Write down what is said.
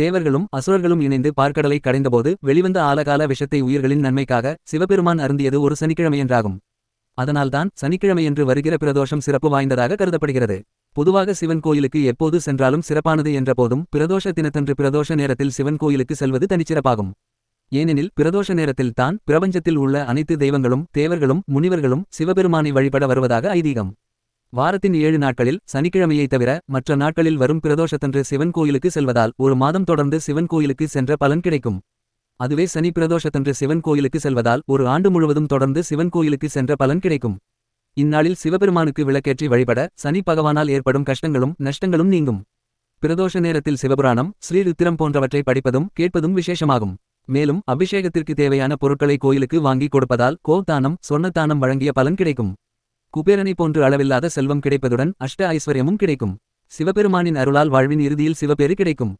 தேவர்களும் அசுரர்களும் இணைந்து பார்க்கடலை கடைந்தபோது வெளிவந்த ஆலகால விஷத்தை உயிர்களின் நன்மைக்காக சிவபெருமான் அருந்தியது ஒரு சனிக்கிழமையன்றாகும் அதனால்தான் சனிக்கிழமையன்று வருகிற பிரதோஷம் சிறப்பு வாய்ந்ததாக கருதப்படுகிறது. பொதுவாக சிவன் கோயிலுக்கு எப்போது சென்றாலும் சிறப்பானது என்ற போதும் பிரதோஷ தினத்தன்று பிரதோஷ நேரத்தில் சிவன் கோயிலுக்கு செல்வது தனிச்சிறப்பாகும். ஏனெனில் பிரதோஷ நேரத்தில் தான் பிரபஞ்சத்தில் உள்ள அனைத்து தெய்வங்களும் தேவர்களும் முனிவர்களும் சிவபெருமானை வழிபட வருவதாக ஐதீகம். வாரத்தின் ஏழு நாட்களில் சனிக்கிழமையைத் தவிர மற்ற நாட்களில் வரும் பிரதோஷத்தன்று சிவன் கோயிலுக்கு செல்வதால் ஒரு மாதம் தொடர்ந்து சிவன் கோயிலுக்கு சென்ற பலன் கிடைக்கும். அதுவே சனி பிரதோஷத்தன்று சிவன் கோயிலுக்கு செல்வதால் ஒரு ஆண்டு முழுவதும் தொடர்ந்து சிவன் கோயிலுக்கு சென்ற பலன் கிடைக்கும். இந்நாளில் சிவபெருமானுக்கு விளக்கேற்றி வழிபட சனி பகவானால் ஏற்படும் கஷ்டங்களும் நஷ்டங்களும் நீங்கும். பிரதோஷ நேரத்தில் சிவபுராணம் ஸ்ரீருத்திரம் போன்றவற்றை படிப்பதும் கேட்பதும் விசேஷமாகும். மேலும் அபிஷேகத்திற்கு தேவையான பொருட்களை கோயிலுக்கு வாங்கி கொடுப்பதால் கோதானம் சொன்னதானம் வழங்கிய பலன் கிடைக்கும். குபேரனை போன்று அளவில்லாத செல்வம் கிடைப்பதுடன் அஷ்ட ஐஸ்வர்யமும் கிடைக்கும். சிவபெருமானின் அருளால் வாழ்வின் இறுதியில் சிவபேறு கிடைக்கும்.